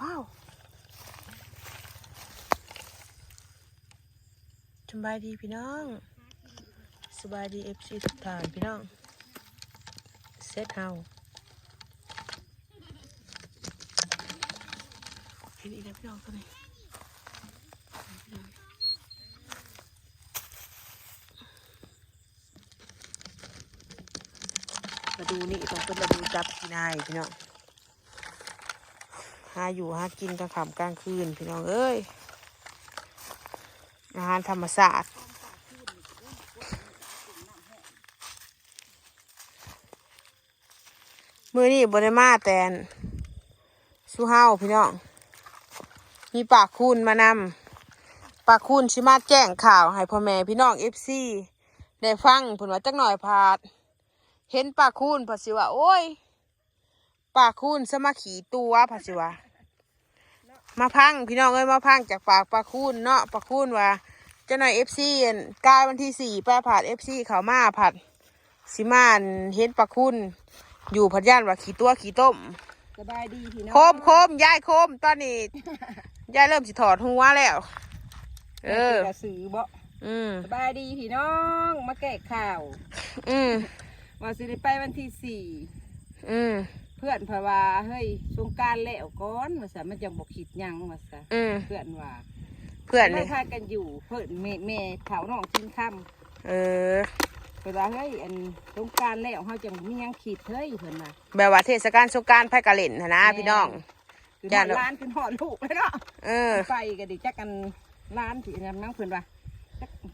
ว้าวสบายดีพี่น้องสบายดีเอฟซีทุกท่านพี่น้องเซตเฮาเห็นอีกแล้วพี่น้องตัวนี้มาดูนี่ต้องเป็นมาดูจับที่นายพี่น้องาอยู่หากินกลางค่ำกลางคืนพี่น้องเอ้ยอาหารธรรมศาสตร์มือนี่บริมาแตนสู้เฮาพี่น้อง มีปากคูนมานำปากคูนชิมาแจ้งข่าวให้พ่อแม่พี่น้องเอฟซีได้ฟังผลว่าจักหน่อยพาด เห็นปากคูนเพอสิว่าโอ้ย ปากคูนสมาขี่ตัวเพอสิว่า มาพังพี่น้องเอ้ยมาพังจากปากปลาคูนเนาะปลาคูนว่าเจ้าหน่อยเอฟซีกายวันที่สี่แปรผัดเอฟซีเขามาผัดสิมานเห็นปลาคูนอยู่พัดย่านว่าขี่ตัวขี่ต้มสบายดีพี่น้องโคมโคมยายโคมตอนนี้ยายเริ่มสิถอดหัวแล้ว เออกระสือบ่อืมสบายดีพี่น้องมาแก้ข่าว อืมว่าสิได้ไปวันที่สี่อืม เพื่อนเพราะว่าเฮ้ยสงกรารแล้วก่อนว่าซะมันจังบ่คิดหยังว่าซะอืมเพื่อนว่าเพื่อนไม่นี่พากันอยู่เพื่อนแม่แม่เฒ่าน้องกินค่ำเออ เพิ่นว่าเฮ้ยอันสงกรารแล้วเฮาจังมีหยังคิดเฮ้ยเพิ่นว่า แบบว่าเทศกาลสงกรารไพ่กะเล่นหั้นนะพี่น้อง คือย่าหนอดร้านคือหอดลูกเลยเนาะ เออ ไปก็ดิจักกันร้านที่นั่นนั่งเพิ่นว่าจัก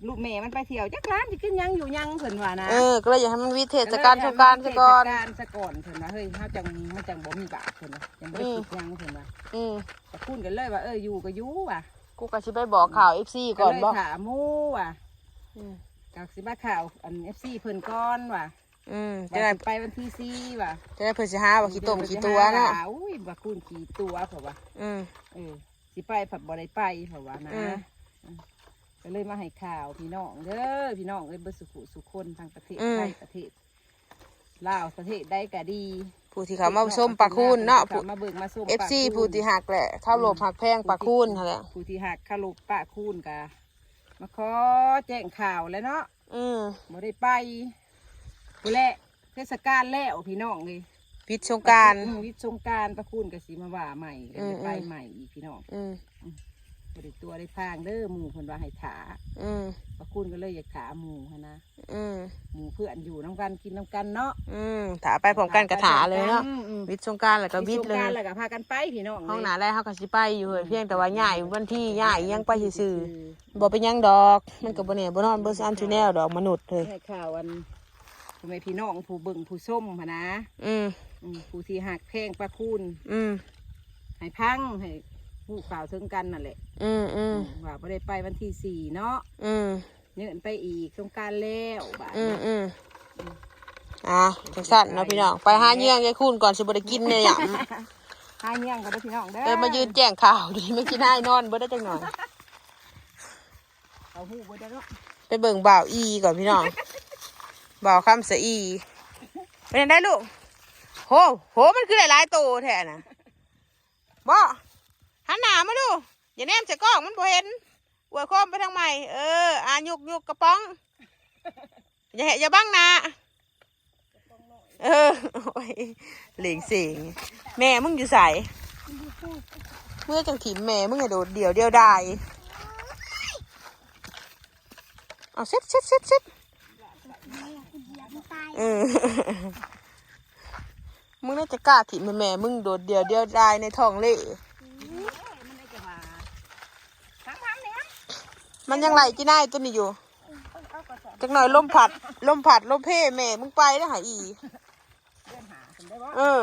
ลูกแม่มันไปเที่ยวจักร้านสิกินหยังอยู่หยังเพิ่นว่านะเออ ก็เลยอยากให้มันวิเทศกาลสงกรารซะก่อน เทศกาลซะก่อนเพิ่นว่าเฮ้ยเฮาจังมันจังบ่มีบาปเพิ่นว่าจังบ่ได้คิดหยังเพิ่นว่าอืมก็พูดกันเลยว่าเอออยู่ก็อยู่ว่ะกูก็สิไปบอกข่าวเอฟซีก่อนเลยบอกถามหมู่ว่ะอืมก็สิมาข่าวอัน FC เพิ่นก่อนว่ะอืมจะว่าได้สิไปวันที่สี่ว่ะจะได้เพิ่นสิหาว่าขี้ต้มขี้ตัวเนาะอุ้ยว่าคุณกี่ตัวเพราะว่าอืม เออสิไปผัดบ่ได้ไปเพราะว่านะอืม อืม ก็เลยมาให้ข่าวพี่น้องเด้อพี่น้องเอ้ยเบิดสุขุสุคนทางประเทศไทยประเทศลาวประเทศใดก็ดีผู้ที่เขามาส้มปลาคูนเนาะผู้ผู้มาเบิกมาส้มเอฟซีผู้ที่หักแหละข้าวโลบหักแพงปลาคูนนั่นแหละผู้ที่หักคารุปะคูนกะมาขอแจ้งข่าวแล้วเนาะอืมบ่ได้ไปผู้แหละเทศกาลแล้วพี่น้องเลยพิษสงกราร อืมวิทย์สงกรารประคุณกสิมาว่าใหม่ก็อืม ได้ไปอืมใหม่อีกพี่น้อง อืม บ่ได้ตัวได้พางเด้อหมู่เพิ่นว่าให้ถาอืมประคุณก็เลยอยากถาหมู่หั้นนะอืมหมู่เพื่อนอยู่น้ำกันกินน้ำกันเนาะอืมถาไปพร้อมกันกระถาเลยเนาะอืมอืมวิทย์สงกรารแล้วก็วิทย์เลสงกยรานต์แล้วก็พากันไปพี่น้องห้องหนาแรกเขาก็สิไปอยู่เฮ้ยเพียงแต่ว่าย่ายวันที่ย่ายยังไปซื่อๆบ่เป็นหยังดอก มันก็บ่แน่บ่นอนเบอร์ซันชูแนลดอกมนุษย์เลยให้ข่าวอันทำไมพี่น้องผู้เบิ่งผู้ส้มหั้นนะอืมอืมผู้ที่หักแพงประคุณ อืมให้พังให้ ผู้ข่าวถึงกันนั่นแหละอืมอืมว่าบ่ได้ไปวันที่สี่เนาะอืมเนื่นไปอีกสงกรารแล้วบาดอืมนี้อืมอะจังสั่นเนาะพี่น้องไปหาเยื่องยายคุณก่อนสิบ่ได้กินเนี่ยหยังหาเงี้ยงก็ได้อพี่น้องเด้อเออมายืนแจ้งข่าวดิไม่กินให้นอนบ่ได้จังหน่อยเอาหูบ่ได้เนาะไปเบิ่งบ่าวอีก่อนพี่น้องบ่าวคำสะอีเป็นยังไงลูกโหโหมันคือหลายๆโตแท้น่ะบ่ หันหน้ามาดูอย่าแนมจะกล้องมันบ่เห็นอวยโคมไปทางใหม่เอออายุกยุกกระป๋องอย่าเหอย่าบังหนะเออโอ้ยเหลงเสียงแม่มึงอยู่ใส่เมื่อจังถิ่มแม่มึงให้โดดเดี่ยวเดียวได้เอาเซ็ตเซ็ตเซ็ตเซ็ตเออมึงน่าจะกล้าถิ่มแม่มึงโดดเดี่ยวเดียวได้ในท้องเล่ มันได้จะมาถามถามเนี่ย มันยังไหลจีน่ายตัวนี้อยู่จักหน่อยลมผัดลมผัดลมเพแม่มึงไปแล้วหาอีเดินหาผมได้บ่เออ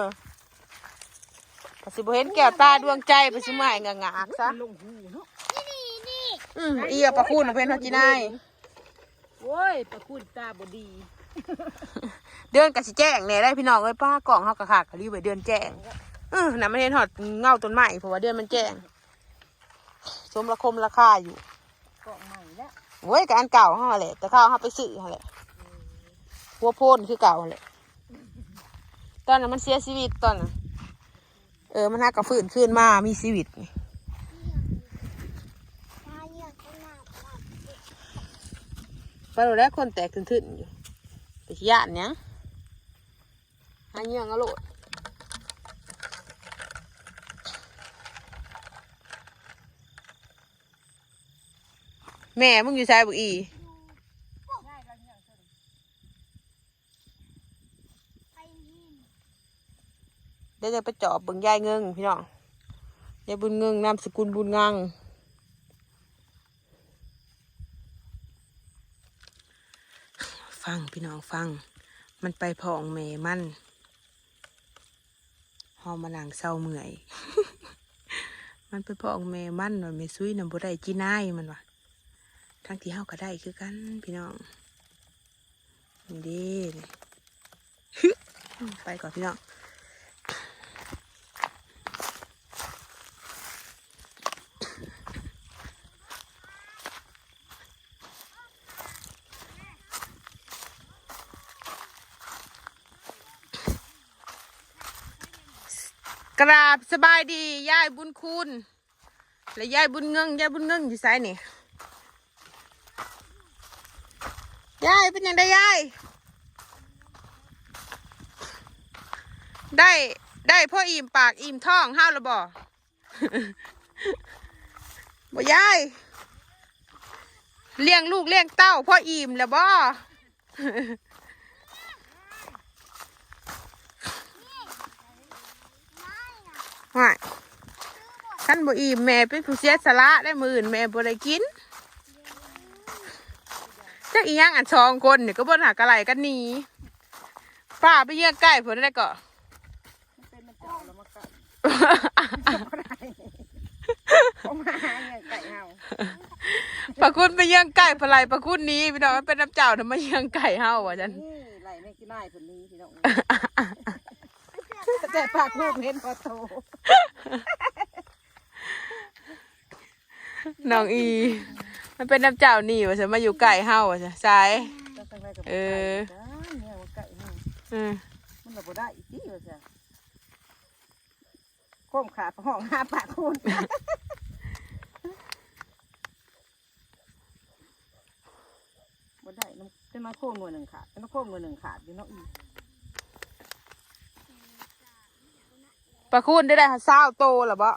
ปสิบเห็นแก้วตาดวงใจปสิมาให้งางากซะลงหูเนาะอืมอีอะปะคุณเอาเพนเอาจีน่ายโอ้ยประคุณตาบ่ดี เดือนกับสิแจ้งแหน่ได้พี่น้องเอ้ยป้ากล่องเฮากะขากกะรีบไว้เดือนแจ้งเออน่ะมันเห็นหอดเงาต้นไม้เพราะว่าเดือนมันแจ้งสมราคมราคาอยู่ กล่องใหม่แล้ว เว้ยกับอันเก่าเฮาแหละแต่ข้าวเฮาไปซื้อเฮาแหละหัวโพนคือเก่าแหละตอนนั้นมันเสียชีวิตตอนนั้นเออมันหักกระฟื้นขึ้นมามีชีวิตนี่ตาเหยื่อขนาดหลับไปโดแล้วคนแตกขึ้นๆอยู่แต่ขี้ยานเนี้ยหาเหยื่อกระโลด แม่มึงอยู่ชายบุอีไปยินเดี๋ยวจะไปจอบเบิ่งยายเงิงพี่น้องยายบุญเงิงนามสกุลบุญงังฟังพี่น้องฟัง มันไปพองแม่มันหอมาหนังเศร้าเมื่อย มันไปพองแม่มันว่าแม่ซุยน้ำบ่ได้จีน่ายมันว่ะ ทั้งที่เฮาก็ได้คือกันพี่น้องนี่เด้นี่ไปก่อนพี่น้องกราบสบายดียายบุญคุณ และยายบุญเงิงยายบุญเงิงอยู่ไสนี่ ยายเป็นยังไงยายได้ได้พ่ออิ่มปากอิ่มท้องห้าวแล้วบ่บ่ยายเลี้ยงลูกเลี้ยงเต้าพ่ออิ่มแล้วบ่ว่าขันบ่อิ่มแม่เป็นผู้เสียสละได้มืออื่นแม่บ่ได้กิน จักอีหยังอันสองคนนี่ก็บ่หากอะไรกันหนีป้าไปเยี่ยงใกล้เพิ่นได้ก็มันเป็นมันเจ้าแล้วมากัดเขามาหาเงี้ยไก่เฮาปะคุณไปเยี่ยงไก่พลายปะคุณหนี้พี่น้องมันเป็นน้ำเจ้าทำไมเยี่ยงไก่เฮาว่ะจันนี่ไหลไม่กินได้คนนี้พี่น้องแต่ปากลูกเห็นพอโตน้องอี มันเป็นน้ำเจ้านี่ว่ะฉันมาอยู่ไก่เฮาว่ะจ้ะสายจะทำไงกับเออไก่จ้าเนี่ยว่าไก่เฮาอืมมันเราบ่ได้อีกทีว่าจ้ะโค้มขาห้องหาปากคุณบ่ได้มันจะมาโค้งหน่วยหนึ่งขาดจะมาโค้งหน่วยหนึ่งขาดอยู่เนาะอีปะคุณได้ได้เศร้าโตหรอบ่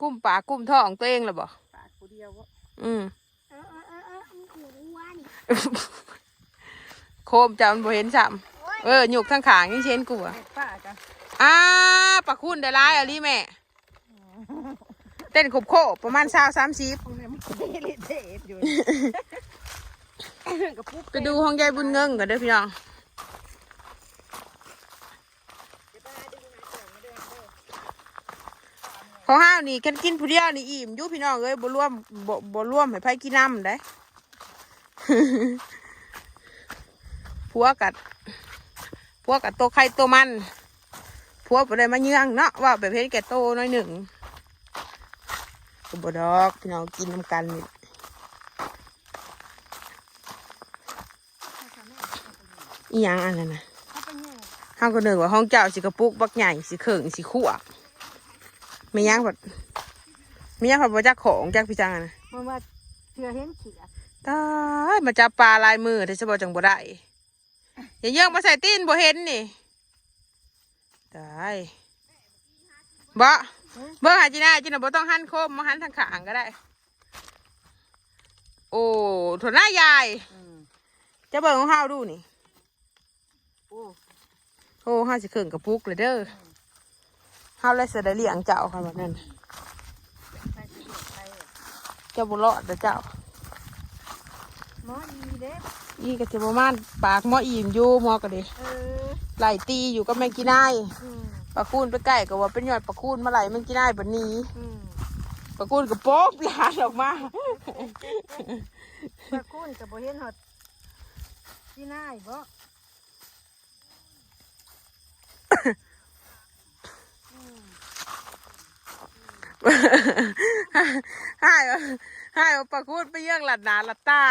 กุ้มปากกุ้มท้องตัวเองหรอบ่ปากผู้ เดียววะอืมเออเออเออเออมันขู่ว่านี่โคมจำบ่เห็นซ้ำเออหยุกทั้งขางนี่เช่นกูอะเด็กป้าจ้ะอ้าปะคุณได้ร้ายอะลีแม่ เต้นขบโคบประมาณเช้าสามสิบตรงนี้มันเดลิเดตอยู่กับปุ๊บไปดูห้องยายบุญเงิงกันเด้อพี่น้อง ของห้าวนี่กันกินผู้เดียวนี่อิ่มยู่พี่น้องเอ้ยบ่ร่วมบ่บ่ร่วมให้ไผกินน้ำได้ผัวกัดผัวกัดโตวไข่โตวมันผัวบ่ได้มาเยืองเนาะว่าแบบเฮ็ดแก่โตน้อยหนึ่งก็บ่ดอกพี่น้องกินน้ำกันนี่อีหยังอันนั้นนะเขาเป็นยังไงห้างก็นึกว่าห้องเจ้าสิกระปุกบักใหญ่สิเขิงสิขั่ว ไม่ยังแบบไม่ยังแบบว่าจักของจักพี่จังอะนะมันว่าเชื่อเห็นเขียดตายมาจับปลาลายมือที่จะบอกจังบ่ได้อย่าเยื่องมาใส่ตีนบ่เห็นนี่ตายบ่เบิ่งหาจีน่าจีน่าบ่ต้องหันโคมมาหันทางขางก็ได้ โอ้ถั่วหน้ายายอืมจะเบิ่งของเฮาดูนี่โอ้โอ้เฮาสิเขิงกระปุกเลยเด้อ เฮาเลยเสได็จเลี้ยงเจ้าค่ะแบบนั้นใครจะเห็นใครอะเจ้าบุรอดเด้อเจ้าหมออีเด้อีก็จะประมาณปากหมออิ่มอยู่หมอก็ดิเออไหลตีอยู่ก็แมงกีนายอืมปลาคูนไปใกล้ก็ว่าเป็นยอดปลาคูนมาไหลแมงกีนายแบบนี้อืมปลาคูนก็โป๊บลานออกมา ปลาคุ้นกับบ่เห็นหอดที่น่ายบ่ ให้ให้ปลาคูนไปเยื่องหลัดหนาหลัดตา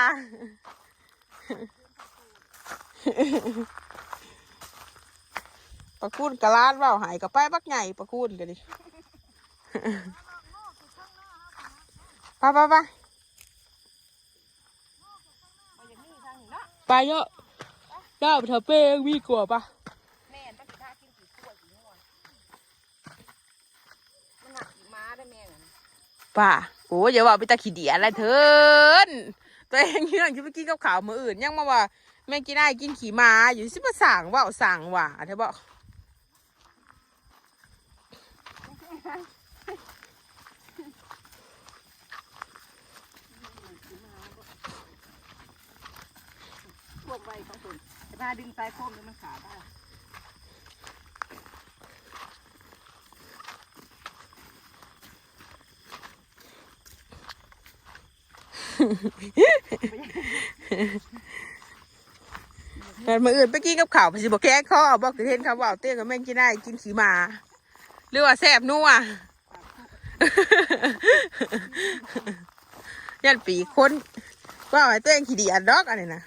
ปลาคูนกะลานเว่าหายกับไปบักใหญ่ปลาคูนกันดิไปไปไปเอาอย่างนี้ทางนี้เนาะไปเยอะดาวเธอเป้งมีกลัวปะ แม่นต้องสิท่ากินกี่ขวดกี่งวดมันหนักกี่ม้าได้แม่งอะนะ ป่าโอ้ยอย่าว่าไปตาขี้เดียอะไรเถินตัวเองยังจะไปกินกับข่าวมืออื่น ยังมาว่าแม่กินได้กินขี่ม้าอยู่สิมาสั่งว่าเอาสั่งว่าเธอบอกท่วมไว้ของคนแต่ถ้าดึงสายโคมเนี่ยมันขาดได้ แต่มืออื่นไปกินกับข่าวไปสิบอกแค่ข้อบอกถึงเห็นเขาว่าเตี้ยกับแม่งกินได้กินขี่ม้าหรือว่าแซ่บนัวยันปีคนว่าไอ้ตัวเองขี่ดีอันดอกอะไรนะ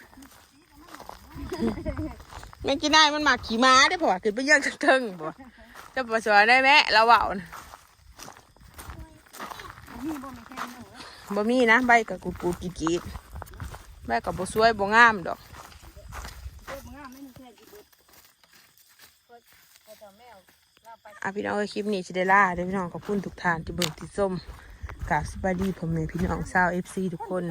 แม่งกินได้มันหมักขี่ม้าได้อเพราะว่าขึ้นไปเยื่องเทิงๆบ่จะประสวยได้ไหมเราเบานะ บ่มีนะใบกับกูดกูกีกีใบกับบ่สวยบ่งามดอกอะไม่มีแค่กี่เบิดเบิดเอาพี่น้องคลิปนี้สิได้ล่าเด้อพี่น้องขอบคุณทุกท่านที่เบิ่งที่ส้มกราบสวัสดีพ่อแม่พี่น้องชาวเอฟซีทุกคน